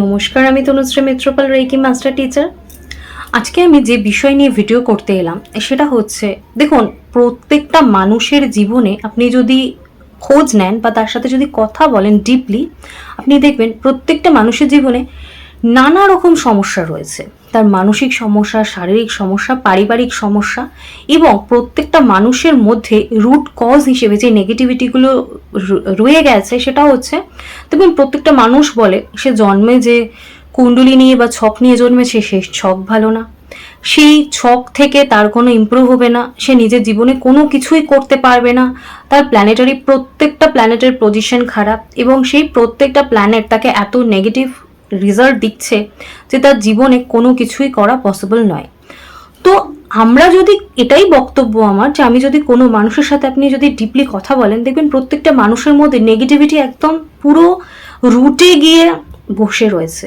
নমস্কার, আমি Tanushree Mitrapal reiki master teacher. আজকে আমি যে বিষয় নিয়ে ভিডিও করতে এলাম, সেটা হচ্ছে, দেখুন, প্রত্যেকটা মানুষের জীবনে আপনি যদি খোঁজ নেন বা তার সাথে যদি কথা বলেন ডিপলি আপনি দেখবেন প্রত্যেকটা মানুষের জীবনে নানা রকম সমস্যা রয়েছে। তার মানসিক সমস্যা, শারীরিক সমস্যা, পারিবারিক সমস্যা এবং প্রত্যেকটা মানুষের মধ্যে রুট কজ হিসেবে যে নেগেটিভিটিগুলো রয়ে গেছে সেটা হচ্ছে দেখবেন প্রত্যেকটা মানুষ বলে, সে জন্মে যে কুণ্ডলি নিয়ে বা ছক নিয়ে জন্মেছে সে ছক ভালো না। সেই ছক থেকে তার কোনো ইমপ্রুভ হবে না, সে নিজের জীবনে কোনো কিছুই করতে পারবে না, তার প্ল্যানেটারি প্রত্যেকটা প্ল্যানেটের পজিশন খারাপ এবং সেই প্রত্যেকটা প্ল্যানেট তাকে এত নেগেটিভ রেজাল্ট দিচ্ছে যে তার জীবনে কোনো কিছুই করা পসিবল নয়। তো আমরা যদি এটাই বক্তব্য আমার যে আমি যদি কোনো মানুষের সাথে আপনি যদি ডিপলি কথা বলেন, দেখবেন প্রত্যেকটা মানুষের মধ্যে নেগেটিভিটি একদম পুরো রুটে গিয়ে বসে রয়েছে।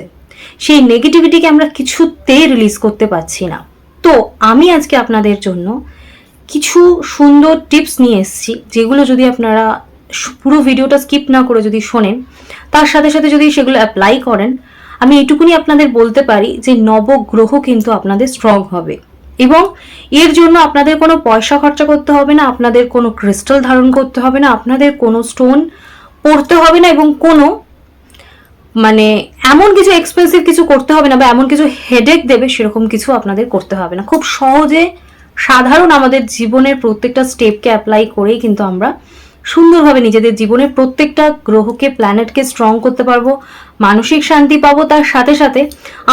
সেই নেগেটিভিটিকে আমরা কিছুতেই রিলিজ করতে পারছি না। তো আমি আজকে আপনাদের জন্য কিছু সুন্দর টিপস নিয়ে এসেছি, যেগুলো যদি আপনারা পুরো ভিডিওটা স্কিপ না করে যদি শোনেন, তার সাথে সাথে যদি সেগুলো অ্যাপ্লাই করেন আমি এটুকুনি আপনাদের বলতে পারি যে নবগ্রহ কিন্তু আপনাদের স্ট্রং হবে। এবং এর জন্য আপনাদের কোনো পয়সা খরচা করতে হবে না, আপনাদের কোনো ক্রিস্টাল ধারণ করতে হবে না, আপনাদের কোনো স্টোন পড়তে হবে না এবং কোনো মানে এমন কিছু এক্সপেন্সিভ কিছু করতে হবে না বা এমন কিছু হেডেক দেবে সেরকম কিছু আপনাদের করতে হবে না। খুব সহজে সাধারণ আমাদের জীবনের প্রত্যেকটা স্টেপকে অ্যাপ্লাই করেই কিন্তু আমরা সুন্দরভাবে নিজেদের জীবনের প্রত্যেকটা গ্রহকে প্ল্যানেটকে স্ট্রং করতে পারব, মানসিক শান্তি পাবো, তার সাথে সাথে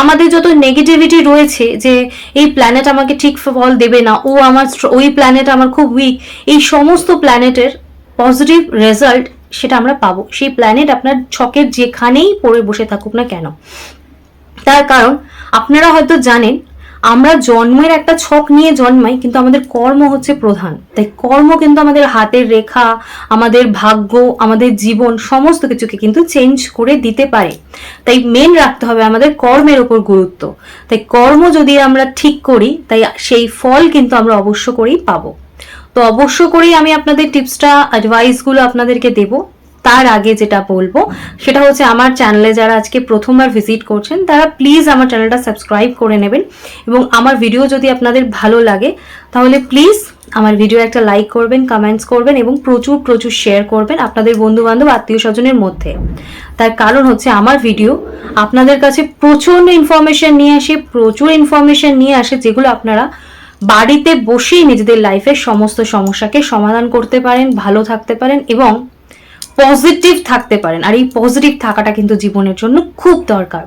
আমাদের যত নেগেটিভিটি রয়েছে যে এই প্ল্যানেট আমাকে ঠিক ফল দেবে না, ও আমার ওই প্ল্যানেট আমার খুব উইক এই সমস্ত প্ল্যানেটের পজিটিভ রেজাল্ট সেটা আমরা পাবো। সেই প্ল্যানেট আপনার ছকের যেখানেই পড়ে বসে থাকুক না কেন। তার কারণ আপনারা হয়তো জানেন আমরা জন্মের একটা ছক নিয়ে জন্মাই, কিন্তু আমাদের কর্ম হচ্ছে প্রধান। তাই কর্ম কিন্তু আমাদের হাতের রেখা, আমাদের ভাগ্য, আমাদের জীবন, সমস্ত কিছুকে কিন্তু চেঞ্জ করে দিতে পারে। তাই মেন রাখতে হবে আমাদের কর্মের ওপর গুরুত্ব। তাই কর্ম যদি আমরা ঠিক করি, তাই সেই ফল কিন্তু আমরা অবশ্য করেই পাবো। তো অবশ্য করেই আমি আপনাদের টিপসটা অ্যাডভাইসগুলো আপনাদেরকে দেব। তার আগে যেটা বলব, সেটা হচ্ছে আমার চ্যানেলে যারা আজকে প্রথমবার ভিজিট করছেন, তারা প্লিজ আমার চ্যানেলটা সাবস্ক্রাইব করে নেবেন এবং আমার ভিডিও যদি আপনাদের ভালো লাগে, তাহলে প্লিজ আমার ভিডিও একটা লাইক করবেন কমেন্টস করবেন এবং প্রচুর প্রচুর শেয়ার করবেন আপনাদের বন্ধু বান্ধব আত্মীয় স্বজনের মধ্যে। তার কারণ হচ্ছে আমার ভিডিও আপনাদের কাছে প্রচণ্ড ইনফরমেশন নিয়ে আসে, প্রচুর ইনফরমেশন নিয়ে আসে যেগুলো আপনারা বাড়িতে বসেই নিজেদের লাইফের সমস্ত সমস্যাকে সমাধান করতে পারেন, ভালো থাকতে পারেন এবং পজিটিভ থাকতে পারেন। আর এই পজিটিভ থাকাটা কিন্তু জীবনের জন্য খুব দরকার।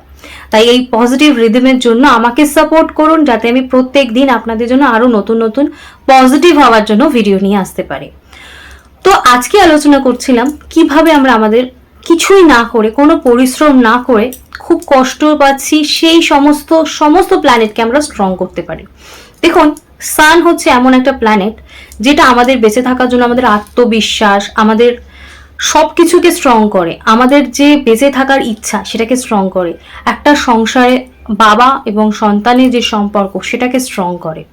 তাই এই পজিটিভ রিদমের জন্য আমাকে সাপোর্ট করুন যাতে আমি প্রত্যেক দিন আপনাদের জন্য আরও নতুন নতুন পজিটিভ হওয়ার জন্য ভিডিও নিয়ে আসতে পারি। তো আজকে আলোচনা করছিলাম কীভাবে আমরা আমাদের কিছুই না করে, কোনো পরিশ্রম না করে খুব কষ্ট পাচ্ছি, সেই সমস্ত সমস্ত প্ল্যানেটকে আমরা স্ট্রং করতে পারি। দেখুন সান হচ্ছে এমন একটা প্ল্যানেট যেটা আমাদের বেঁচে থাকার জন্য আমাদের আত্মবিশ্বাস, আমাদের সব কিছুকে স্ট্রং করে। আমাদের যে বেঁচে থাকার ইচ্ছা, সেটাকে স্ট্রং করে। একটা সংসারে বাবা এবং সন্তানের যে সম্পর্ক, সেটাকে স্ট্রং করে।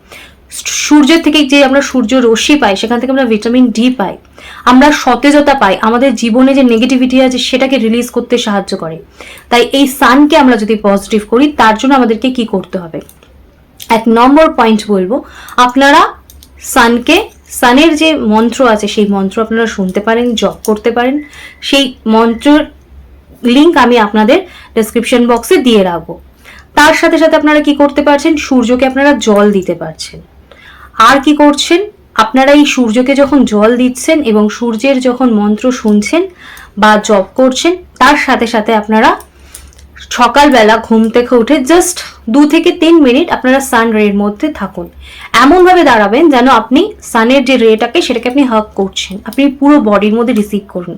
সূর্যের থেকে যে আমরা সূর্য রশ্মি পাই, সেখান থেকে আমরা ভিটামিন ডি পাই। আমরা সতেজতা পাই। আমাদের জীবনে যে নেগেটিভিটি আছে, সেটাকে রিলিজ করতে সাহায্য করে। তাই এই সানকে আমরা যদি পজিটিভ করি, তার জন্য আমাদেরকে কি করতে হবে? এক নম্বর পয়েন্ট বলব, আপনারা সানকে সানের যে মন্ত্র আছে, সেই মন্ত্র আপনারা শুনতে পারেন, জপ করতে পারেন। সেই মন্ত্রের লিঙ্ক আমি আপনাদের ডেসক্রিপশন বক্সে দিয়ে রাখব। তার সাথে সাথে আপনারা কি করতে পারছেন? সূর্যকে আপনারা জল দিতে পারছেন। আর কি করছেন? আপনারা এই সূর্যকে যখন জল দিচ্ছেন এবং সূর্যের যখন মন্ত্র শুনছেন বা জপ করছেন, তার সাথে সাথে আপনারা সকালবেলা ঘুম থেকে উঠে জাস্ট দু থেকে তিন মিনিট আপনারা সান রের মধ্যে থাকুন। এমনভাবে দাঁড়াবেন যেন আপনি সানের যে রেটাকে সেটাকে আপনি হাক করছেন। আপনি পুরো বডির মধ্যে রিসিভ করুন।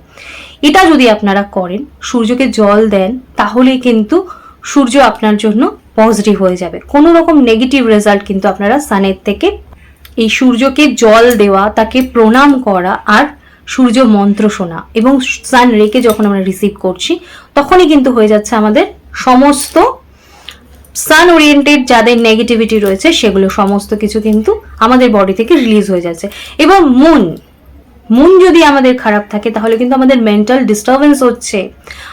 এটা যদি আপনারা করেন, সূর্যকে জল দেন, তাহলেই কিন্তু সূর্য আপনার জন্য পজিটিভ হয়ে যাবে। কোনো রকম নেগেটিভ রেজাল্ট কিন্তু আপনারা সানের থেকে এই সূর্যকে জল দেওয়া, তাকে প্রণাম করা আর সূর্য মন্ত্র শোনা এবং সান রেকে যখন আমরা রিসিভ করছি, তখনই কিন্তু হয়ে যাচ্ছে আমাদের সমস্ত সান ওরিয়েন্টেড যাদের নেগেটিভিটি রয়েছে, সেগুলো সমস্ত কিছু কিন্তু আমাদের বডি থেকে রিলিজ হয়ে যাচ্ছে। এবং মুন মন যদি আমাদের খারাপ থাকে, তাহলে কিন্তু আমাদের মেন্টাল ডিস্টারবেন্স হচ্ছে,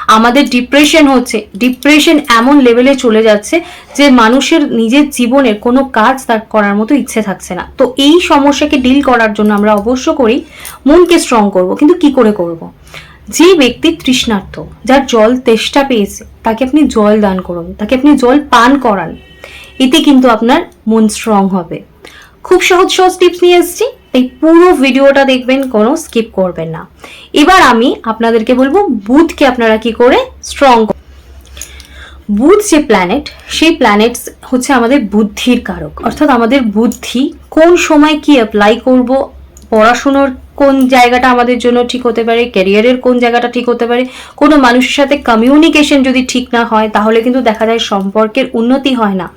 আমাদের ডিপ্রেশন হচ্ছে। ডিপ্রেশন এমন লেভেলে চলে যাচ্ছে যে মানুষের নিজের জীবনের কোনো কাজ তার করার মতো ইচ্ছে থাকছে না। তো এই সমস্যাকে ডিল করার জন্য আমরা অবশ্য করি, মনকে স্ট্রং করব। কিন্তু কি করে করব। যে ব্যক্তি তৃষ্ণার্থ যার জল তেষ্টা পেয়েছে, তাকে আপনি জল দান করুন, তাকে আপনি জল পান করান, এতে কিন্তু আপনার মন স্ট্রং হবে। খুব সহজ সহজ টিপস নিয়ে এসেছি এই পুরো ভিডিওটা দেখবেন, কোনো স্কিপ করবেন না। এবার আমি আপনাদেরকে বলব বুধকে আপনারা কি করে স্ট্রং বুধ যে প্ল্যানেট সেই প্ল্যানেট হচ্ছে আমাদের বুদ্ধির কারক। অর্থাৎ আমাদের বুদ্ধি কোন সময় কি অ্যাপ্লাই করব পড়াশুনোর কোন জায়গাটা আমাদের জন্য ঠিক হতে পারে, ক্যারিয়ারের কোন জায়গাটা ঠিক হতে পারে, কোনো মানুষের সাথে কমিউনিকেশন যদি ঠিক না হয়, তাহলে কিন্তু দেখা যায় সম্পর্কের উন্নতি হয় না।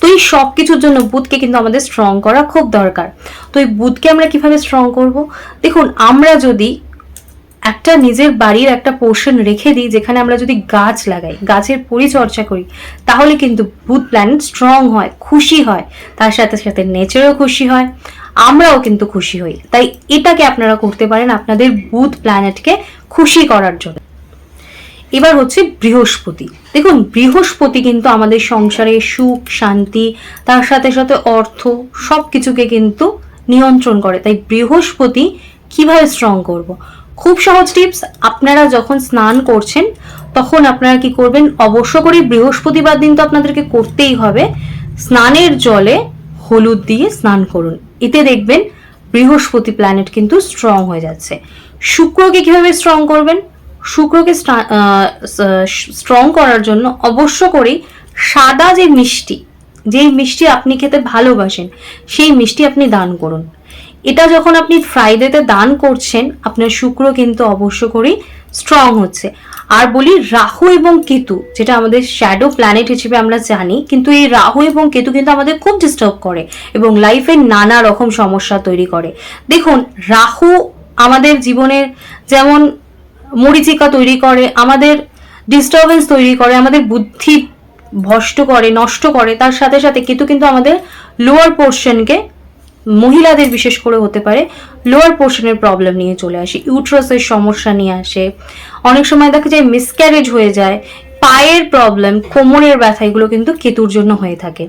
তো এই সব কিছুর জন্য বুধকে কিন্তু আমাদের স্ট্রং করা খুব দরকার। তো এই বুধকে আমরা কীভাবে স্ট্রং করব? দেখুন, আমরা যদি একটা নিজের বাড়ির একটা পোর্শন রেখে দিই, যেখানে আমরা যদি গাছ লাগাই, গাছের পরিচর্যা করি, তাহলে কিন্তু বুধ প্ল্যানেট স্ট্রং হয়, খুশি হয়। তার সাথে সাথে নেচারও খুশি হয়। আমরাও কিন্তু খুশি হই। তাই এটাকে আপনারা করতে পারেন আপনাদের বুধ প্ল্যানেটকে খুশি করার জন্য। এবার হচ্ছে বৃহস্পতি। দেখুন, বৃহস্পতি কিন্তু আমাদের সংসারে সুখ, শান্তি, তার সাথে সাথে অর্থ সব কিছুকে কিন্তু নিয়ন্ত্রণ করে। তাই বৃহস্পতি কীভাবে স্ট্রং করব। খুব সহজ টিপস আপনারা যখন স্নান করছেন, তখন আপনারা কি করবেন? অবশ্য করে বৃহস্পতিবার দিন তো আপনাদেরকে করতেই হবে। স্নানের জলে হলুদ দিয়ে স্নান করুন। এতে দেখবেন বৃহস্পতি প্ল্যানেট কিন্তু স্ট্রং হয়ে যাচ্ছে। শুক্রকে কীভাবে স্ট্রং করবেন? শুক্রকে স্ট্রং করার জন্য অবশ্য করেই সাদা যে মিষ্টি যেই মিষ্টি আপনি খেতে ভালোবাসেন, সেই মিষ্টি আপনি দান করুন। এটা যখন আপনি ফ্রাইডেতে দান করছেন, আপনার শুক্র কিন্তু অবশ্য করেই স্ট্রং হচ্ছে। আর বলি রাহু এবং কেতু, যেটা আমাদের শ্যাডো প্ল্যানেট হিসেবে আমরা জানি, কিন্তু এই রাহু এবং কেতু কিন্তু আমাদের খুব ডিস্টার্ব করে এবং লাইফে নানা রকম সমস্যা তৈরি করে। দেখুন, রাহু আমাদের জীবনের যেমন মরিচিকা তৈরি করে, আমাদের ডিস্টারবেন্স তৈরি করে, আমাদের বুদ্ধি ভষ্ট করে, নষ্ট করে, তার সাথে সাথে কেতু কিন্তু আমাদের লোয়ার পোর্শনকে মহিলাদের বিশেষ করে হতে পারে লোয়ার পোর্শনের প্রবলেম নিয়ে চলে আসে ইউট্রাসের সমস্যা নিয়ে আসে। অনেক সময় দেখা যায় মিসক্যারেজ হয়ে যায়, পায়ের প্রবলেম কোমরের ব্যথা, এগুলো কিন্তু কেতুর জন্য হয়ে থাকে।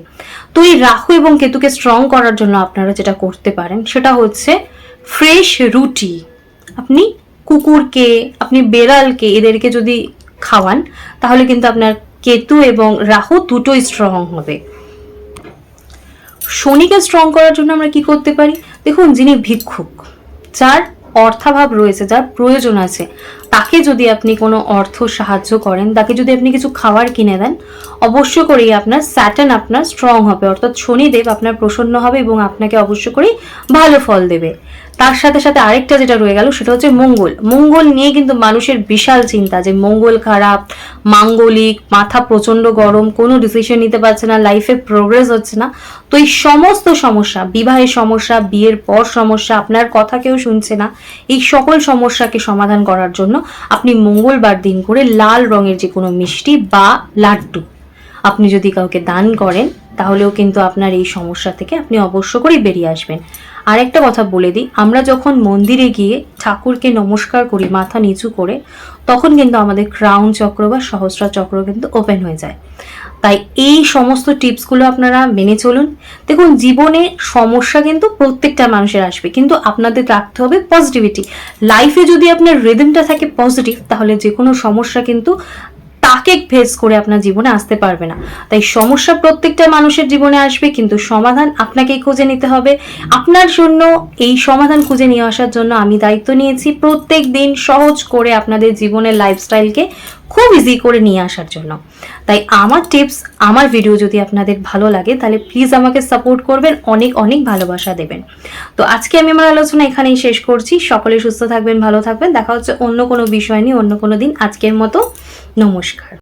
তো এই রাহু এবং কেতুকে স্ট্রং করার জন্য আপনারা যেটা করতে পারেন, সেটা হচ্ছে ফ্রেশ রুটি। আপনি কুকুরকে, আপনি বেড়ালকে, এদেরকে যদি খাওয়ান, তাহলে কিন্তু আপনার কেতু এবং রাহু দুটোই স্ট্রং হবে। শনিকে স্ট্রং করার জন্য আমরা কি করতে পারি? দেখুন, যিনি ভিক্ষুক, যার অর্থাভাব রয়েছে, যার প্রয়োজন আছে তাকে যদি আপনি কোনো অর্থ সাহায্য করেন, তাকে যদি আপনি কিছু খাবার কিনে দেন, অবশ্য করেই আপনার স্যাটার্ন আপনার স্ট্রং হবে। অর্থাৎ শনিদেব আপনার প্রসন্ন হবে এবং আপনাকে অবশ্য করেই ভালো ফল দেবে। তার সাথে সাথে আরেকটা যেটা রয়ে গেল, সেটা হচ্ছে মঙ্গল। মঙ্গল নিয়ে কিন্তু মানুষের বিশাল চিন্তা যে মঙ্গল খারাপ, মাঙ্গলিক, মাথা প্রচণ্ড গরম, কোনো ডিসিশন নিতে পারছে না লাইফে প্রোগ্রেস হচ্ছে না। তো এই সমস্ত সমস্যা, বিবাহের সমস্যা, বিয়ের পর সমস্যা, আপনার কথা কেউ শুনছে না, এই সকল সমস্যাকে সমাধান করার জন্য আপনি মঙ্গলবার দিন করে লাল রঙের যে কোনো মিষ্টি বা লাড্ডু আপনি যদি কাউকে দান করেন, তাহলেও কিন্তু আপনার এই সমস্যা থেকে আপনি অবশ্য করেই বেরিয়ে আসবেন। আর একটা কথা বলে দিই, আমরা যখন মন্দিরে গিয়ে ঠাকুরকে নমস্কার করি মাথা নিচু করে, তখন কিন্তু আমাদের ক্রাউন চক্র বা সহস্রা চক্র কিন্তু ওপেন হয়ে যায়। তাই এই সমস্ত টিপসগুলো আপনারা মেনে চলুন। দেখুন, জীবনে সমস্যা কিন্তু প্রত্যেকটা মানুষের আসবে, কিন্তু আপনাদের রাখতে হবে পজিটিভিটি লাইফে যদি আপনার রিদমটা থাকে পজিটিভ তাহলে যে কোনো সমস্যা কিন্তু তাকে ফেস করে আপনার জীবনে আসতে পারবে না। তাই সমস্যা প্রত্যেকটা মানুষের জীবনে আসবে, কিন্তু সমাধান আপনাকেই খুঁজে নিতে হবে। আপনার জন্য এই সমাধান খুঁজে নিয়ে আসার জন্য আমি দায়িত্ব নিয়েছি প্রত্যেক দিন সহজ করে আপনাদের জীবনের লাইফস্টাইলকে খুব ইজি করে নিয়ে আসার জন্য। তাই আমার টিপস আমার ভিডিও যদি আপনাদের ভালো লাগে, তাহলে প্লিজ আমাকে সাপোর্ট করবেন, অনেক অনেক ভালোবাসা দেবেন। তো আজকে আমি আমার আলোচনা এখানেই শেষ করছি। সকলে সুস্থ থাকবেন, ভালো থাকবেন। দেখা হচ্ছে অন্য কোনো বিষয় নিয়ে, অন্য কোনো দিন। আজকের মতো নমস্কার।